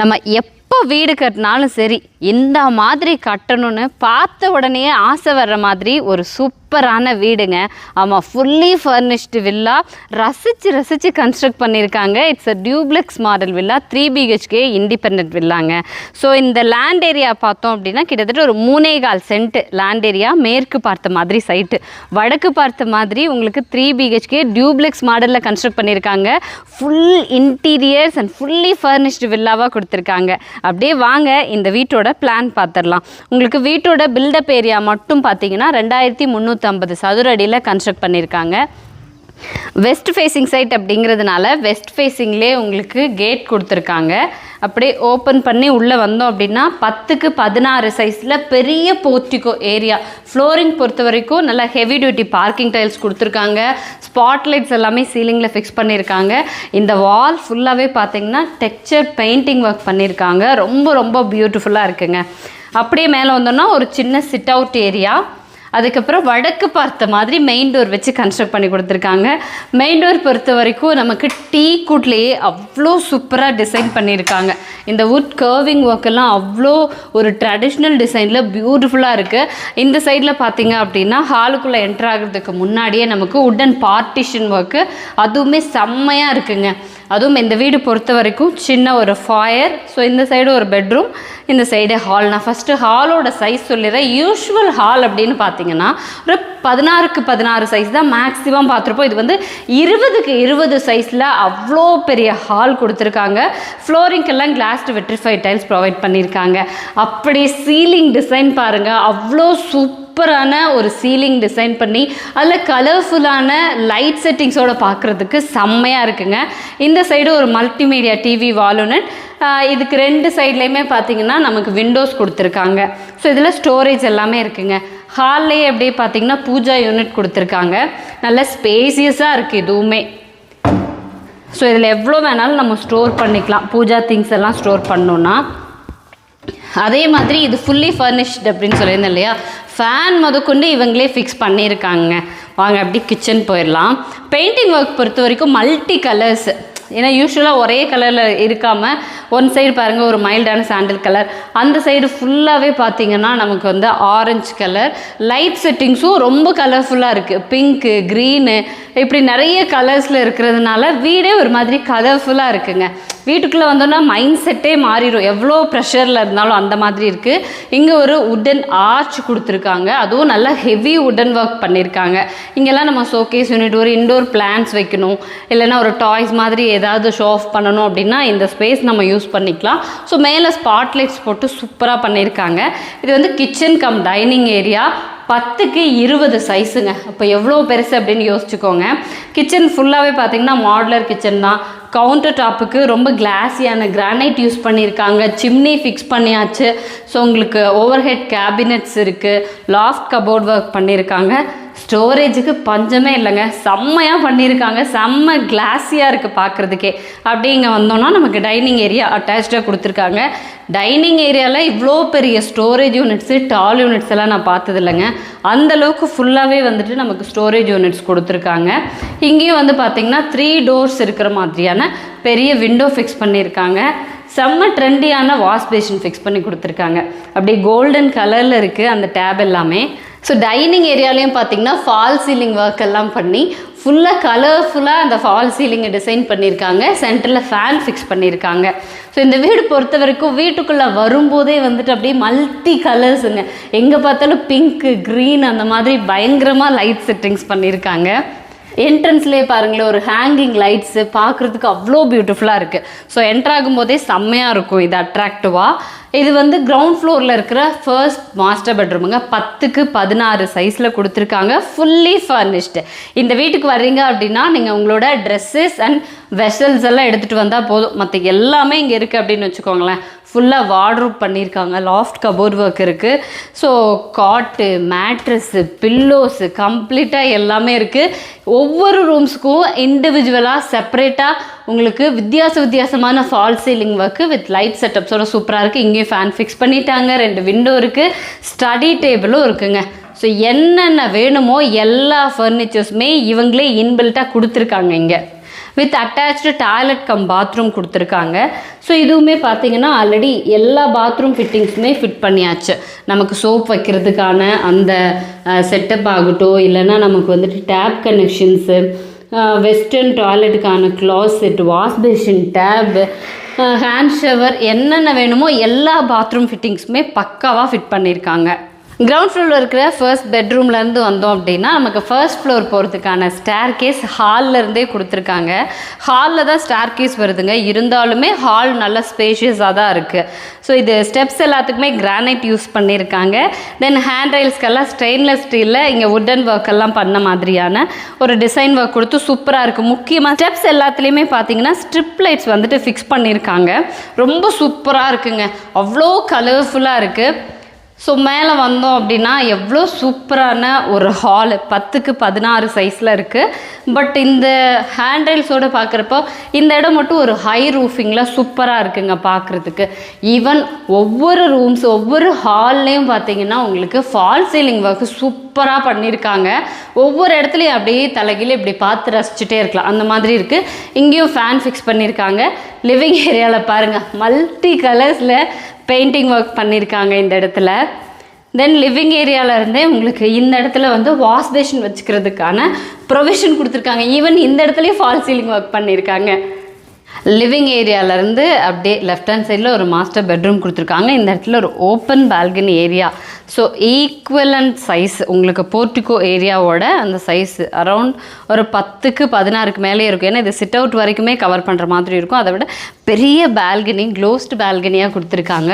நம்ம எப்போ வீடு கட்டினாலும் சரி இந்த மாதிரி கட்டணும்னு பார்த்த உடனே ஆசை வர்ற மாதிரி ஒரு சூப்பரான வீடுங்க. ஆமாம் ஃபுல்லி ஃபர்னிஷ்டு வில்லா ரசித்து ரசித்து கன்ஸ்ட்ரக்ட் பண்ணியிருக்காங்க. It's a duplex model villa three BHK independent வில்லாங்க so இந்த லேண்ட் ஏரியா பார்த்தோம் அப்படின்னா கிட்டத்தட்ட ஒரு மூணே கால் சென்ட் லேண்ட் ஏரியா மேற்கு பார்த்த மாதிரி சைட்டு வடக்கு பார்த்த மாதிரி உங்களுக்கு த்ரீ பிஹெச்கே டியூப்ளெக்ஸ் மாடலில் கன்ஸ்ட்ரக்ட் பண்ணியிருக்காங்க. Full interiors and fully furnished வில்லாவாக கொடுத்துருக்காங்க. அப்படியே வாங்க இந்த வீட்டோட பிளான் பார்த்துடலாம். உங்களுக்கு வீட்டோட பில்டப் ஏரியா மட்டும் பார்த்தீங்கன்னா ரெண்டாயிரத்தி இரநூத்தம்பது சதுர அடியில் கன்ஸ்ட்ரக்ட் பண்ணியிருக்காங்க வெஸ்ட் ஃபேஸிங் சைட் அப்படிங்கிறதுனால வெஸ்ட் ஃபேஸிங்லேயே உங்களுக்கு கேட் கொடுத்துருக்காங்க. அப்படியே ஓப்பன் பண்ணி உள்ளே வந்தோம் அப்படின்னா பத்துக்கு பதினாறு சைஸில் பெரிய போர்ட்டிகோ ஏரியா. ஃப்ளோரிங் பொறுத்த வரைக்கும் நல்லா ஹெவி டியூட்டி பார்க்கிங் டைல்ஸ் கொடுத்துருக்காங்க. ஸ்பாட்லைட்ஸ் எல்லாமே சீலிங்கில் ஃபிக்ஸ் பண்ணியிருக்காங்க இந்த வால் ஃபுல்லாகவே பார்த்திங்கன்னா டெக்ஸ்சர் பெயிண்டிங் ஒர்க் பண்ணியிருக்காங்க ரொம்ப ரொம்ப பியூட்டிஃபுல்லாக இருக்குங்க. அப்படியே மேலே வந்தோம்னா ஒரு சின்ன சிட் அவுட் ஏரியா அதுக்கப்புறம் வடக்கு பார்த்த மாதிரி மெயின் டோர் வச்சு கன்ஸ்ட்ரக்ட் பண்ணி கொடுத்துருக்காங்க. மெயின் டோர் பொறுத்த வரைக்கும் நமக்கு டீ கூட்லேயே அவ்வளோ சூப்பராக டிசைன் பண்ணியிருக்காங்க. இந்த வுட் கர்விங் ஒர்க் எல்லாம் அவ்வளோ ஒரு ட்ரெடிஷ்னல் டிசைனில் பியூட்டிஃபுல்லாக இருக்குது இந்த சைடில் பார்த்தீங்க அப்படின்னா ஹாலுக்குள்ளே என்ட்ராகிறதுக்கு முன்னாடியே நமக்கு உட்டன் பார்ட்டிஷன் ஒர்க்கு அதுவுமே செம்மையாக இருக்குங்க. அதுவும் இந்த வீடு பொறுத்த வரைக்கும் சின்ன ஒரு ஃபாயர் ஸோ இந்த சைடு ஒரு பெட்ரூம் இந்த சைடு ஹால் நான் ஃபஸ்ட்டு ஹாலோட சைஸ் சொல்லிடுறேன். யூஷுவல் ஹால் அப்படின்னு பார்த்தீங்கன்னா ஒரு பதினாறுக்கு பதினாறு சைஸ் தான் மேக்ஸிமம் பார்த்துருப்போம். இது வந்து இருபதுக்கு இருபது சைஸில் அவ்வளோ பெரிய ஹால் கொடுத்துருக்காங்க. ஃப்ளோரிங்கெல்லாம் கிளாஸ்டு வெட்ரிஃபைட் டைல்ஸ் ப்ரொவைட் பண்ணியிருக்காங்க. அப்படி சீலிங் டிசைன் பாருங்கள் அவ்வளோ சூப்பரான ஒரு சீலிங் டிசைன் பண்ணி அதில் கலர்ஃபுல்லான லைட் செட்டிங்ஸோட பார்க்குறதுக்கு செம்மையாக இருக்குங்க. இந்த சைடு ஒரு மல்டிமீடியா டிவி வாலுனட் இதுக்கு ரெண்டு சைட்லேயுமே பார்த்தீங்கன்னா நமக்கு விண்டோஸ் கொடுத்துருக்காங்க. ஸோ இதில் ஸ்டோரேஜ் எல்லாமே இருக்குங்க. ஹால்லேயே அப்படியே பார்த்தீங்கன்னா பூஜா யூனிட் கொடுத்துருக்காங்க. நல்ல ஸ்பேசியஸாக இருக்குது இதுவுமே ஸோ இதில் எவ்வளோ வேணாலும் நம்ம ஸ்டோர் பண்ணிக்கலாம். பூஜா திங்ஸ் எல்லாம் ஸ்டோர் பண்ணோன்னா அதே மாதிரி இது ஃபுல்லி ஃபர்னிஷ்டு அப்படின்னு சொல்லியிருந்தேன் இல்லையா? ஃபேன் முதற்கொண்டு இவங்களே ஃபிக்ஸ் பண்ணியிருக்காங்க. வாங்க அப்படி கிச்சன் போயிடலாம். பெயிண்டிங் ஒர்க் பொறுத்த வரைக்கும் மல்டி கலர்ஸ் ஏன்னா யூஸ்வலாக ஒரே கலரில் இருக்காமல் ஒன் சைடு பாருங்கள் ஒரு மைல்டான சாண்டில் கலர் அந்த சைடு ஃபுல்லாகவே பார்த்தீங்கன்னா நமக்கு வந்து ஆரஞ்சு கலர் லைட் செட்டிங்ஸும் ரொம்ப கலர்ஃபுல்லாக இருக்குது பிங்க்கு க்ரீனு இப்படி நிறைய கலர்ஸில் இருக்கிறதுனால வீடே ஒரு மாதிரி கலர்ஃபுல்லாக இருக்குங்க. வீட்டுக்குள்ளே வந்தோன்னா மைண்ட் செட்டே மாறிடும். எவ்வளோ ப்ரெஷரில் இருந்தாலும் அந்த மாதிரி இருக்குது இங்கே ஒரு உட்டன் ஆர்ச் கொடுத்துருக்காங்க. அதுவும் நல்லா ஹெவி உட்டன் ஒர்க் பண்ணியிருக்காங்க இங்கெல்லாம் நம்ம ஷோகேஸ் யூனிட் ஒரு இன்டோர் பிளான்ஸ் வைக்கணும். இல்லைன்னா ஒரு டாய்ஸ் மாதிரி ஏதாவது ஷோ ஆஃப் பண்ணணும் அப்படின்னா இந்த ஸ்பேஸ் நம்ம யூஸ் யூஸ் பண்ணிக்கலாம். ஸோ மேலே ஸ்பாட்லைட்ஸ் போட்டு சூப்பராக பண்ணியிருக்காங்க இது வந்து கிச்சன் கம் டைனிங் ஏரியா பத்துக்கு இருபது சைஸுங்க அப்போ எவ்வளோ பெருசு அப்படின்னு யோசிச்சுக்கோங்க. கிச்சன் ஃபுல்லாகவே பார்த்தீங்கன்னா மாடுலர் கிச்சன் தான். கவுண்டர் டாப்புக்கு ரொம்ப கிளாஸியான கிரானைட் யூஸ் பண்ணியிருக்காங்க. சிம்னி ஃபிக்ஸ் பண்ணியாச்சு. ஸோ உங்களுக்கு ஓவர் ஹெட் கேபினெட்ஸ் இருக்குது லாஃப்ட் கபோர்ட் ஒர்க் பண்ணியிருக்காங்க ஸ்டோரேஜுக்கு பஞ்சமே இல்லைங்க. செம்மையாக பண்ணியிருக்காங்க. செம்ம கிளாஸியாக இருக்குது பார்க்குறதுக்கே அப்படி இங்கே வந்தோம்னா நமக்கு டைனிங் ஏரியா அட்டாச்சாக கொடுத்துருக்காங்க. டைனிங் ஏரியாவில் இவ்வளோ பெரிய ஸ்டோரேஜ் யூனிட்ஸு டால் யூனிட்ஸ் எல்லாம் நான் பார்த்தது இல்லைங்க அந்தளவுக்கு ஃபுல்லாகவே வந்துட்டு நமக்கு ஸ்டோரேஜ் யூனிட்ஸ் கொடுத்துருக்காங்க. இங்கேயும் வந்து பார்த்திங்கன்னா த்ரீ டோர்ஸ் இருக்கிற மாதிரியான பெரிய விண்டோ ஃபிக்ஸ் பண்ணியிருக்காங்க. செம்ம ட்ரெண்டியான வாஷ் பேஷன் ஃபிக்ஸ் பண்ணி கொடுத்துருக்காங்க. அப்படியே கோல்டன் கலரில் இருக்குது அந்த டேப் எல்லாமே. ஸோ டைனிங் ஏரியாலையும் பார்த்தீங்கன்னா ஃபால் சீலிங் ஒர்க் எல்லாம் பண்ணி ஃபுல்லாக கலர்ஃபுல்லாக அந்த ஃபால் சீலிங்கை டிசைன் பண்ணியிருக்காங்க. சென்டரில் ஃபேன் ஃபிக்ஸ் பண்ணியிருக்காங்க. ஸோ இந்த வீடு பொறுத்த வரைக்கும் வீட்டுக்குள்ளே வரும்போதே வந்துட்டு அப்படியே மல்டி கலர்ஸுங்க எங்கே பார்த்தாலும் பிங்க்கு க்ரீன் அந்த மாதிரி பயங்கரமாக லைட் செட்டிங்ஸ் பண்ணியிருக்காங்க. என்ட்ரன்ஸ்லேயே பாருங்களேன் ஒரு ஹேங்கிங் லைட்ஸு பார்க்குறதுக்கு அவ்வளோ பியூட்டிஃபுல்லாக இருக்குது ஸோ என்ட்ரு ஆகும்போதே செம்மையாக இருக்கும் இது அட்ராக்டிவாக இது வந்து கிரவுண்ட் ஃப்ளோரில் இருக்கிற ஃபர்ஸ்ட் மாஸ்டர் பெட்ரூமுங்க பத்துக்கு பதினாறு சைஸில் கொடுத்துருக்காங்க. ஃபுல்லி ஃபர்னிஷ்டு இந்த வீட்டுக்கு வர்றீங்க அப்படின்னா நீங்கள் உங்களோட ட்ரெஸ்ஸஸ் அண்ட் வெசல்ஸ் எல்லாம் எடுத்துகிட்டு வந்தால் போதும். மற்ற எல்லாமே இங்கே இருக்குது அப்படின்னு வச்சுக்கோங்களேன். ஃபுல்லாக வார்ட்ரூப் பண்ணியிருக்காங்க. லாஃப்ட் கபோர்ட் ஒர்க் இருக்குது ஸோ காட்டு மேட்ரஸ்ஸு பில்லோஸு கம்ப்ளீட்டாக எல்லாமே இருக்குது ஒவ்வொரு ரூம்ஸுக்கும் இண்டிவிஜுவலாக செப்பரேட்டாக உங்களுக்கு வித்தியாச வித்தியாசமான false ceiling work with light செட்டப்ஸோட சூப்பராக இருக்குது இங்கேயும் ஃபேன் ஃபிக்ஸ் பண்ணிட்டாங்க. ரெண்டு விண்டோ இருக்குது ஸ்டடி டேபிளும் இருக்குங்க. ஸோ என்னென்ன வேணுமோ எல்லா ஃபர்னிச்சர்ஸுமே இவங்களே இன்பில்ட்டாக கொடுத்துருக்காங்க இங்கே. With attached toilet cum bathroom கொடுத்துருக்காங்க. ஸோ இதுவுமே பார்த்தீங்கன்னா ஆல்ரெடி எல்லா பாத்ரூம் ஃபிட்டிங்ஸுமே ஃபிட் பண்ணியாச்சு. நமக்கு சோப் வைக்கிறதுக்கான அந்த செட்டப் ஆகட்டும் இல்லைன்னா நமக்கு வந்துட்டு tap connections western டாய்லெட்டுக்கான closet wash basin tap hand shower என்னென்ன வேணுமோ எல்லா பாத்ரூம் ஃபிட்டிங்ஸுமே பக்காவாக ஃபிட் பண்ணியிருக்காங்க. கிரவுண்ட் ஃப்ளோரில் இருக்கிற ஃபர்ஸ்ட் பெட்ரூம்லேருந்து வந்தோம் அப்படின்னா நமக்கு ஃபர்ஸ்ட் ஃப்ளோர் போகிறதுக்கான ஸ்டேர் கேஸ் இருந்தே கொடுத்துருக்காங்க. ஹாலில் தான் ஸ்டேர் கேஸ் வருதுங்க. இருந்தாலுமே ஹால் நல்ல ஸ்பேஷியஸாக தான் இருக்குது ஸோ இது ஸ்டெப்ஸ் எல்லாத்துக்குமே கிரானைட் யூஸ் பண்ணியிருக்காங்க. தென் ஹேண்ட் ரைல்ஸ்க்கெல்லாம் ஸ்டெயின்லெஸ் ஸ்டீலில் இங்கே வுட்டன் ஒர்க் எல்லாம் பண்ண மாதிரியான ஒரு டிசைன் ஒர்க் கொடுத்து சூப்பராக இருக்குது முக்கியமாக ஸ்டெப்ஸ் எல்லாத்துலேயுமே பார்த்தீங்கன்னா ஸ்ட்ரிப் லைட்ஸ் வந்துட்டு ஃபிக்ஸ் பண்ணியிருக்காங்க. ரொம்ப சூப்பராக இருக்குங்க. அவ்வளோ கலர்ஃபுல்லாக இருக்குது ஸோ மேலே வந்தோம் அப்படின்னா எவ்வளோ சூப்பரான ஒரு ஹால் பத்துக்கு பதினாறு சைஸில் இருக்குது பட் இந்த ஹேண்ட்ரைல்ஸோடு பார்க்குறப்போ இந்த இடம் மட்டும் ஒரு ஹை ரூஃபிங்கில் சூப்பராக இருக்குங்க பார்க்குறதுக்கு ஈவன் ஒவ்வொரு ரூம்ஸ் ஒவ்வொரு ஹால்லையும் பார்த்தீங்கன்னா உங்களுக்கு ஃபால் சீலிங் ஒர்க்கு சூப்பராக பண்ணியிருக்காங்க ஒவ்வொரு இடத்துலையும் அப்படியே தலைகீழே இப்படி பார்த்து ரசிச்சுட்டே இருக்கலாம். அந்த மாதிரி இருக்குது இங்கேயும் ஃபேன் ஃபிக்ஸ் பண்ணியிருக்காங்க லிவிங் ஏரியாவில் பாருங்கள் மல்டி கலர்ஸில் பெயிண்டிங் ஒர்க் பண்ணியிருக்காங்க இந்த இடத்துல. தென் லிவிங் இருந்தே உங்களுக்கு இந்த இடத்துல வந்து வாஷ் பேஷன் வச்சுக்கிறதுக்கான ப்ரொவிஷன் கொடுத்துருக்காங்க. ஈவன் இந்த இடத்துலையும் ஃபால் சீலிங் ஒர்க் பண்ணியிருக்காங்க லிவிங் ஏரியாவிலேருந்து அப்படியே லெஃப்ட் ஹேண்ட் சைடில் ஒரு மாஸ்டர் பெட்ரூம் கொடுத்துருக்காங்க. இந்த இடத்துல ஒரு open balcony area so equivalent size உங்களுக்கு போர்ட்டிகோ ஏரியாவோட அந்த சைஸ் அரவுண்ட் ஒரு பத்துக்கு பதினாறுக்கு மேலே இருக்கும். ஏன்னா இது சிட் அவுட் வரைக்குமே கவர் பண்ணுற மாதிரி இருக்கும். அதை விட பெரிய பால்கனி க்ளோஸ்டு பால்கனியாக கொடுத்துருக்காங்க.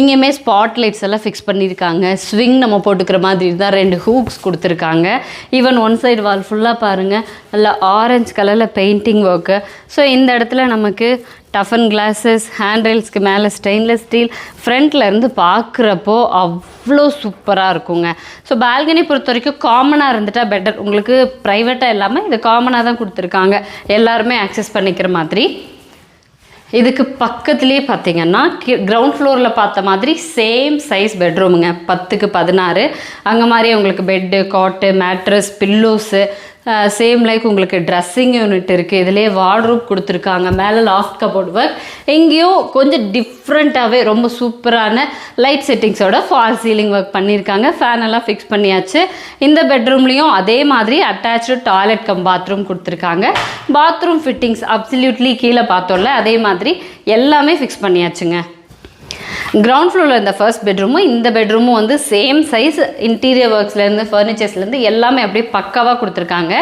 இங்கேயுமே ஸ்பாட் லைட்ஸ் எல்லாம் ஃபிக்ஸ் பண்ணியிருக்காங்க. ஸ்விங் நம்ம போட்டுக்கிற மாதிரி தான் ரெண்டு ஹூக்ஸ் கொடுத்துருக்காங்க. ஈவன் ஒன் சைடு வால் ஃபுல்லாக பாருங்கள் நல்லா ஆரஞ்சு கலரில் பெயிண்டிங் ஒர்க்கு ஸோ இந்த இடத்துல நமக்கு டஃபன் கிளாஸஸ் ஹேண்ட்ரைல்ஸ்க்கு மேலே ஸ்டெயின்லெஸ் ஸ்டீல் ஃப்ரண்ட்லேருந்து இருந்து பார்க்குறப்போ அவ்வளோ சூப்பராக இருக்குங்க. ஸோ பால்கனி பொறுத்த வரைக்கும் காமனாக இருந்துட்டா பெட்டர் உங்களுக்கு ப்ரைவேட்டாக இல்லாமல் இது காமனாக தான் கொடுத்துருக்காங்க. எல்லாருமே ஆக்சஸ் பண்ணிக்கிற மாதிரி. இதுக்கு பக்கத்துலேயே பார்த்தீங்கன்னா கிரவுண்ட் ஃப்ளோரில் பார்த்த மாதிரி சேம் சைஸ் பெட்ரூமுங்க பத்துக்கு பதினாறு. அங்கே மாதிரி உங்களுக்கு bed cot mattress pillows same like உங்களுக்கு ட்ரெஸ்ஸிங் யூனிட் இருக்குது இதுலேயே வார்ட்ரூப் கொடுத்துருக்காங்க. மேலே லாஃப்ட் கபோர்ட் ஒர்க் எங்கேயும் கொஞ்சம் டிஃப்ரெண்ட்டாகவே ரொம்ப சூப்பரான லைட் செட்டிங்ஸோட ஃபால் சீலிங் ஒர்க் பண்ணியிருக்காங்க. ஃபேன் எல்லாம் ஃபிக்ஸ் பண்ணியாச்சு. இந்த பெட்ரூம்லேயும் அதே மாதிரி அட்டாச்சு டாய்லெட் கம் பாத்ரூம் கொடுத்துருக்காங்க. பாத்ரூம் ஃபிட்டிங்ஸ் அப்சல்யூட்லி கீழே பார்த்தோம்ல அதே மாதிரி எல்லாமே ஃபிக்ஸ் பண்ணியாச்சுங்க. கிரவுண்ட் ஃப்ளோரில் இருந்த ஃபர்ஸ்ட் பெட்ரூமும் இந்த பெட்ரூமும் வந்து சேம் சைஸ் இன்டீரியர் ஒர்க்ஸ்லேருந்து ஃபர்னிச்சர்ஸ்லேருந்து எல்லாமே அப்படியே பக்காவாக கொடுத்துருக்காங்க.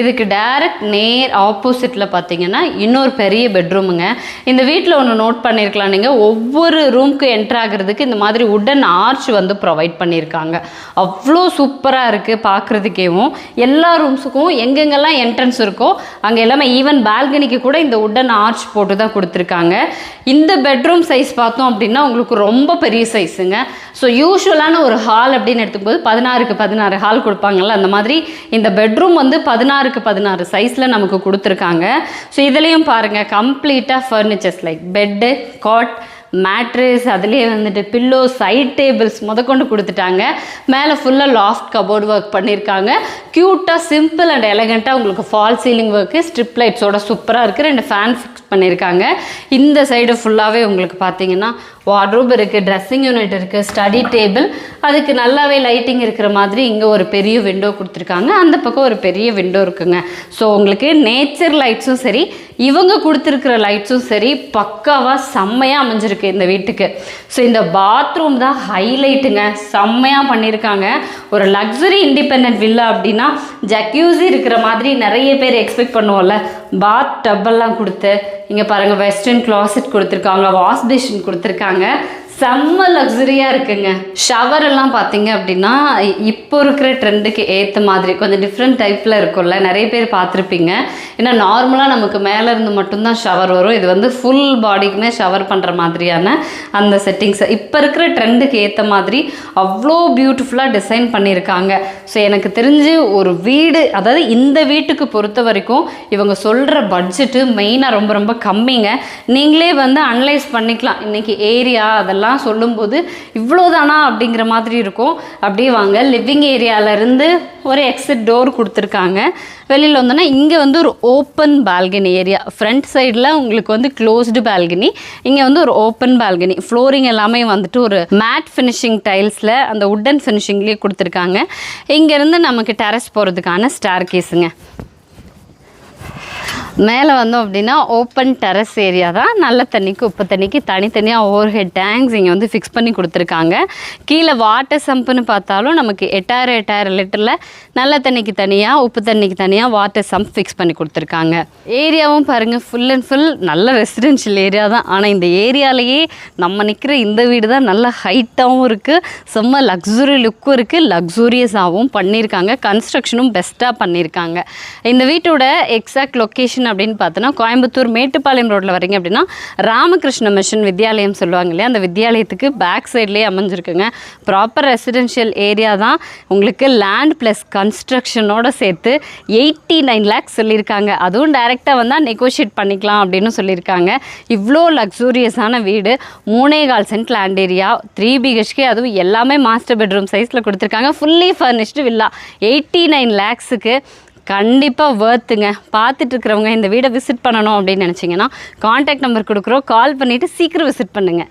இதுக்கு டைரக்ட் நேர் ஆப்போசிட்டில் பார்த்தீங்கன்னா இன்னொரு பெரிய பெட்ரூமுங்க இந்த வீட்டில் ஒன்று நோட் பண்ணியிருக்கலாம் நீங்கள் ஒவ்வொரு ரூம்க்கு என்ட்ரு ஆகிறதுக்கு இந்த மாதிரி உடன் ஆர்ச் வந்து ப்ரொவைட் பண்ணியிருக்காங்க அவ்வளோ சூப்பராக இருக்குது பார்க்குறதுக்கேவும். எல்லா ரூம்ஸுக்கும் எங்கெங்கெல்லாம் என்ட்ரன்ஸ் இருக்கோ அங்கே எல்லாமே ஈவன் பால்கனிக்கு கூட இந்த உடன் ஆர்ச் போட்டு தான் கொடுத்துருக்காங்க. இந்த பெட்ரூம் சைஸ் பார்த்தோம் அப்படின்னா உங்களுக்கு ரொம்ப பெரிய சைஸுங்க ஸோ யூஸ்வலான ஒரு ஹால் அப்படின்னு எடுத்துக்கும்போது பதினாறுக்கு பதினாறு ஹால் கொடுப்பாங்கல்ல அந்த மாதிரி இந்த பெட்ரூம் வந்து பதினாறுக்கு பதினாறு சைஸில் நமக்கு கொடுத்துருக்காங்க. ஸோ இதுலேயும் பாருங்கள் கம்ப்ளீட்டாக furnitures like bed cot mattress அதுலேயே வந்துட்டு பில்லோ சைட் டேபிள்ஸ் முதற்கொண்டு கொடுத்துட்டாங்க. மேலே ஃபுல்லாக லாஃப்ட் கபோர்டு ஒர்க் பண்ணியிருக்காங்க க்யூட்டாக சிம்பிள் அண்ட் எலகண்ட்டாக உங்களுக்கு ஃபால் சீலிங் ஒர்க்கு ஸ்ட்ரிப் லைட்ஸோட சூப்பராக இருக்குது ரெண்டு ஃபேன் ஃபிக்ஸ் பண்ணியிருக்காங்க இந்த சைடு ஃபுல்லாகவே உங்களுக்கு பார்த்தீங்கன்னா வார்ட்ரூப் இருக்குது ட்ரெஸ்ஸிங் யூனிட் இருக்குது ஸ்டடி டேபிள் அதுக்கு நல்லாவே லைட்டிங் இருக்கிற மாதிரி இங்கே ஒரு பெரிய விண்டோ கொடுத்துருக்காங்க. அந்த பக்கம் ஒரு பெரிய விண்டோ இருக்குங்க. ஸோ உங்களுக்கு நேச்சர் லைட்ஸும் சரி இவங்க கொடுத்துருக்குற லைட்ஸும் சரி பக்காவாக செம்மையாக அமைஞ்சிருக்கு இந்த வீட்டுக்கு. ஸோ இந்த பாத்ரூம் தான் ஹைலைட்டுங்க செம்மையாக பண்ணியிருக்காங்க. ஒரு லக்ஸரி இண்டிபெண்ட் வில்லா அப்படின்னா ஜக்யூசி இருக்கிற மாதிரி நிறைய பேர் எக்ஸ்பெக்ட் பண்ணுவோம்ல. பாத் டப்பெல்லாம் கொடுத்து இங்கே பாருங்கள் வெஸ்டர்ன் கிளாசெட் கொடுத்துருக்காங்க வாஷ் பேஷன் கொடுத்துருக்காங்க. செம்ம லக்ஸரியாக இருக்குங்க. ஷவர் எல்லாம் பார்த்தீங்க அப்படின்னா இப்போ இருக்கிற ட்ரெண்டுக்கு ஏற்ற மாதிரி கொஞ்சம் டிஃப்ரெண்ட் டைப்பில் இருக்கும்ல. நிறைய பேர் பார்த்துருப்பீங்க. ஏன்னா நார்மலாக நமக்கு மேலே இருந்து மட்டும்தான் ஷவர் வரும். இது வந்து ஃபுல் பாடிக்குமே ஷவர் பண்ணுற மாதிரியான அந்த செட்டிங்ஸை இப்போ இருக்கிற ட்ரெண்டுக்கு ஏற்ற மாதிரி அவ்வளோ பியூட்டிஃபுல்லாக டிசைன் பண்ணியிருக்காங்க. ஸோ எனக்கு தெரிஞ்சு ஒரு வீடு அதாவது இந்த வீட்டுக்கு பொறுத்த வரைக்கும் இவங்க சொல்கிற பட்ஜெட்டு மெயினாக ரொம்ப ரொம்ப கம்மிங்க. நீங்களே வந்து அனலைஸ் பண்ணிக்கலாம். இன்றைக்கி ஏரியா அதெல்லாம் அதெல்லாம் சொல்லும்போது இவ்வளோதானா அப்படிங்கிற மாதிரி இருக்கும். அப்படியே வாங்க. லிவிங் ஏரியாவிலேருந்து ஒரு எக்ஸிட் டோர் கொடுத்துருக்காங்க. வெளியில் வந்தோன்னா இங்கே வந்து ஒரு ஓப்பன் பால்கனி ஏரியா ஃப்ரண்ட் சைடில் உங்களுக்கு வந்து க்ளோஸ்டு பால்கனி இங்கே வந்து ஒரு ஓப்பன் பால்கனி ஃப்ளோரிங் எல்லாமே வந்துட்டு ஒரு மேட் ஃபினிஷிங் டைல்ஸில் அந்த உட்டன் ஃபினிஷிங்லேயே கொடுத்துருக்காங்க. இங்கேருந்து நமக்கு டெரஸ் போகிறதுக்கான ஸ்டார் கேஸுங்க மேலே வந்தோம் அப்படின்னா ஓப்பன் டெரஸ் ஏரியா தான். நல்ல தண்ணிக்கு உப்பு தண்ணிக்கு தனித்தனியாக ஓவர் ஹெட் டேங்க்ஸ் இங்கே வந்து ஃபிக்ஸ் பண்ணி கொடுத்துருக்காங்க. கீழே வாட்டர் சம்புன்னு பார்த்தாலும் நமக்கு எட்டாயிரம் எட்டாயிரம் லிட்டரில் நல்ல தண்ணிக்கு தனியாக உப்பு தண்ணிக்கு தனியாக வாட்டர் சம்ப் ஃபிக்ஸ் பண்ணி கொடுத்துருக்காங்க. ஏரியாவும் பாருங்கள் ஃபுல் அண்ட் ஃபுல் நல்ல ரெசிடென்ஷியல் ஏரியா தான். ஆனால் இந்த ஏரியாலேயே நம்ம நிற்கிற இந்த வீடு தான் நல்ல ஹைட்டாகவும் இருக்குது செம்ம லக்ஸுரி லுக்கும் இருக்குது லக்ஸூரியஸாகவும் பண்ணியிருக்காங்க கன்ஸ்ட்ரக்ஷனும் பெஸ்ட்டாக பண்ணியிருக்காங்க இந்த வீட்டோட எக்ஸாக்ட் லொக்கேஷன் லொக்கேஷன் அப்படின்னு பார்த்தோன்னா கோயம்புத்தூர் மேட்டுப்பாளையம் ரோட்டில் வரீங்க அப்படின்னா ராமகிருஷ்ண மிஷன் வித்யாலயம் சொல்லுவாங்க இல்லையா? அந்த வித்யாலயத்துக்கு பேக் சைட்லேயே அமைஞ்சிருக்குங்க. ப்ராப்பர் ரெசிடென்ஷியல் ஏரியா தான் உங்களுக்கு லேண்ட் ப்ளஸ் கன்ஸ்ட்ரக்ஷனோட சேர்த்து எயிட்டி நைன் லேக்ஸ் சொல்லியிருக்காங்க. அதுவும் டைரெக்டாக வந்தால் நெகோஷியேட் பண்ணிக்கலாம் அப்படின்னு சொல்லியிருக்காங்க. இவ்வளோ லக்ஸூரியஸான வீடு மூணே கால் cent land area three BHK அதுவும் எல்லாமே மாஸ்டர் பெட்ரூம் சைஸில் கொடுத்துருக்காங்க. Fully furnished villa eighty nine லேக்ஸுக்கு கண்டிப்பாக வேர்த்துங்க பார்த்துட்டு இருக்கிறவங்க இந்த வீடை விசிட் பண்ணணும் அப்படின்னு நினச்சிங்கன்னா காண்டாக்ட் நம்பர் கொடுக்குறோம். கால் பண்ணிவிட்டு சீக்கிரம் விசிட் பண்ணுங்கள்